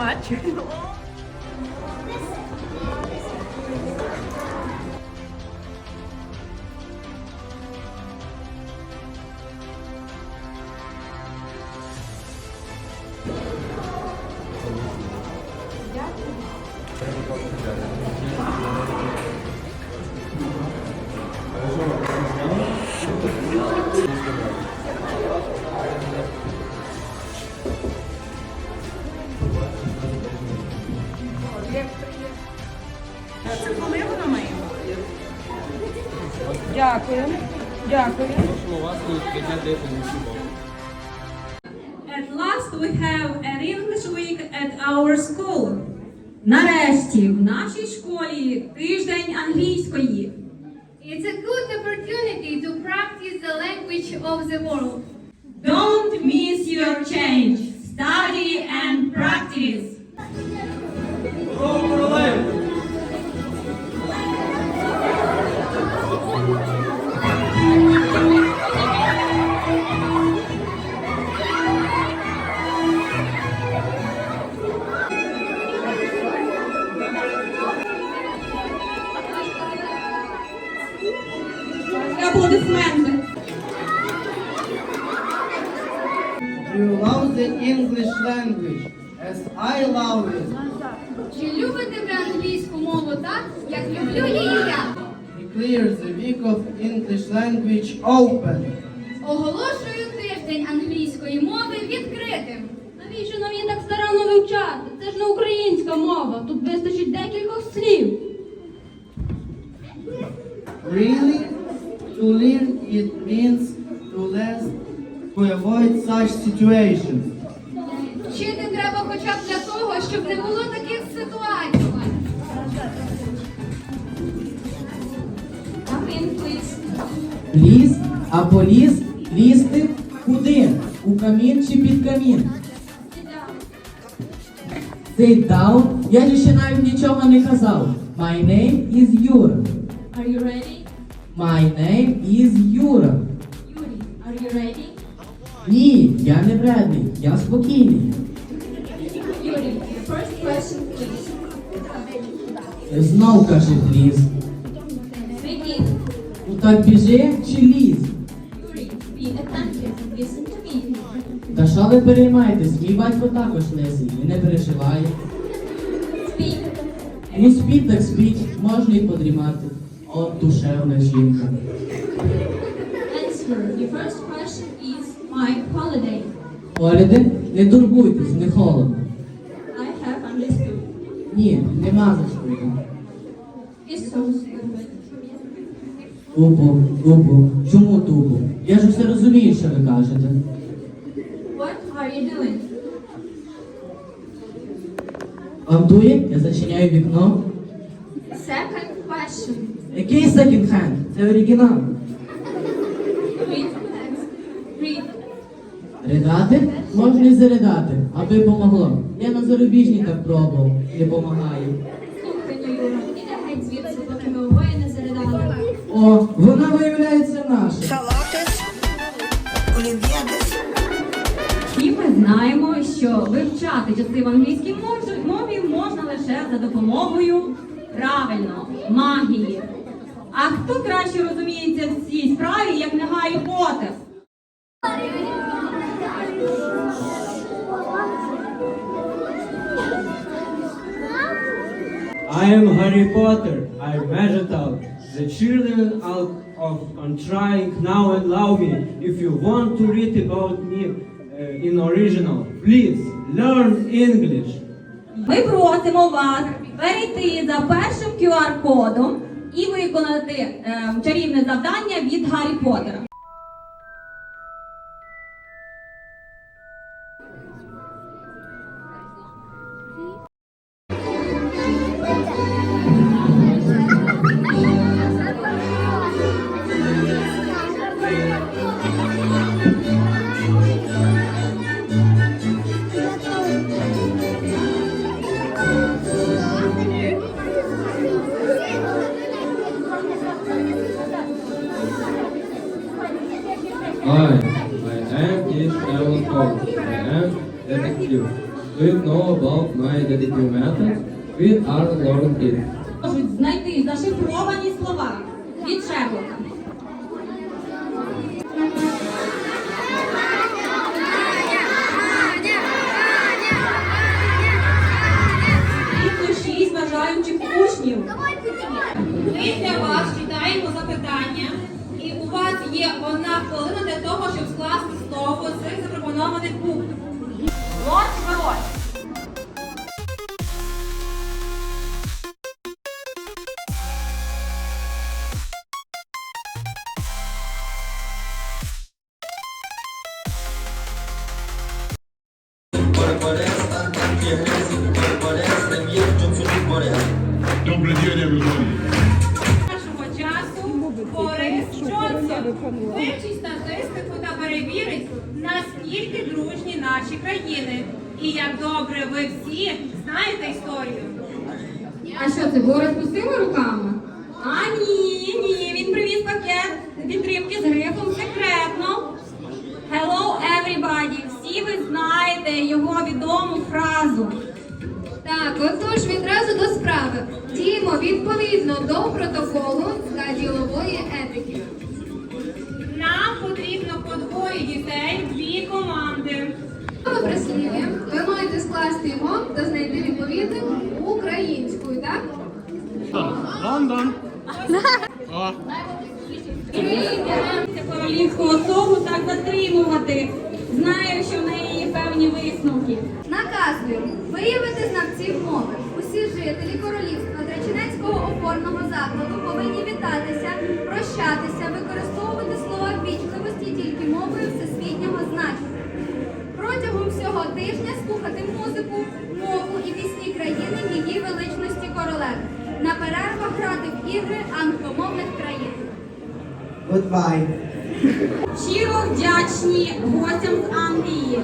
much. Дякую. Дякую. At last we have an English week at our school. Нарешті в нашій школі тиждень англійської. It's a good opportunity to practice the language of the world. Don't miss your change. Study and practice. Аплодисменти. You love the English language as I love it. Чи любите ви англійську мову так, як люблю її я? Declare the week of English language open. Оголошую тиждень англійської мови відкритим. Навіщо нам її так старанно вивчати? Це ж не українська мова. Тут вистачить декількох слів. Really? To learn it means to last to avoid such situations. Вчити треба хоча б для того, щоб не було таких ситуацій. Ліз або ліз лізти куди? У камін чи під камін? Sit down. Я ще навіть нічого не казав. My name is Юра. Are you ready? My name is Юра. Yuri, are you ready? Ні, я не вредний, я спокійний. Yuri, the first question, please. Знов каже ліз. Begin. Ну так біжи чи ліз? Yuri, be attentive listen to me. Та що ви переймаєтесь? Мій батько також лисий і не переживає. Speak. Ну спіть так спіть, можна і подрімати. От душевна жінка. Answer. Your first question is my holiday. Оляде, не турбуйтесь, не холодно. I have understood. Ні, нема за що. It's so stupid. Тупо, тупо. Чому тупо? Я ж все розумію, що ви кажете. What are you doing? Вам дує? Я зачиняю вікно. Second question. Який секонд-хенд? Це оригінал. Ридати? Можна і заридати, аби помогло. Я на зарубіжні так пробував, не заридали. О, вона виявляється наша. Шалатис, олів'єдис. І ми знаємо, що вивчати часи в англійській мові можна лише за допомогою правильно магії. А хто краще розуміється в цій справі, як не Гаррі Поттер? I am Harry Potter. I measured out. The children out of on trying now and love me. If you want to read about me uh, in original, please learn English. Ми просимо вас перейти за першим QR-кодом і виконати е, чарівне завдання від Гаррі Поттера. You know about my detective method? We are learning it. Можуть знайти зашифровані слова від Шерлока. Добрый день, everybody. Нашого часу Борис Джонсон вивчить статистику та перевірить, наскільки дружні наші країни. І як добре ви всі знаєте історію. А що це, Борис пустими руками? А ні, ні, він привіз пакет підтримки з грифом секретно. Hello, everybody! Всі ви знаєте його відому фразу. Так, отож відразу до справи. Діємо відповідно до протоколу та ділової етики. Нам потрібно по двоє дітей дві команди. Саме прислів'я ви маєте скласти його та знайти відповідник українською, так? Лондон. Королівську особу так затримувати. Знаю, що в неї є певні висновки. Наказую виявити знавців мови. Усі жителі королівства Тречинецького опорного закладу повинні вітатися, прощатися, використовувати слова вічливості тільки мовою всесвітнього значення. Протягом всього тижня слухати музику, мову і пісні країни її величності королеви. На перервах грати в ігри англомовних країн. Goodbye. Щиро вдячні гостям з Англії.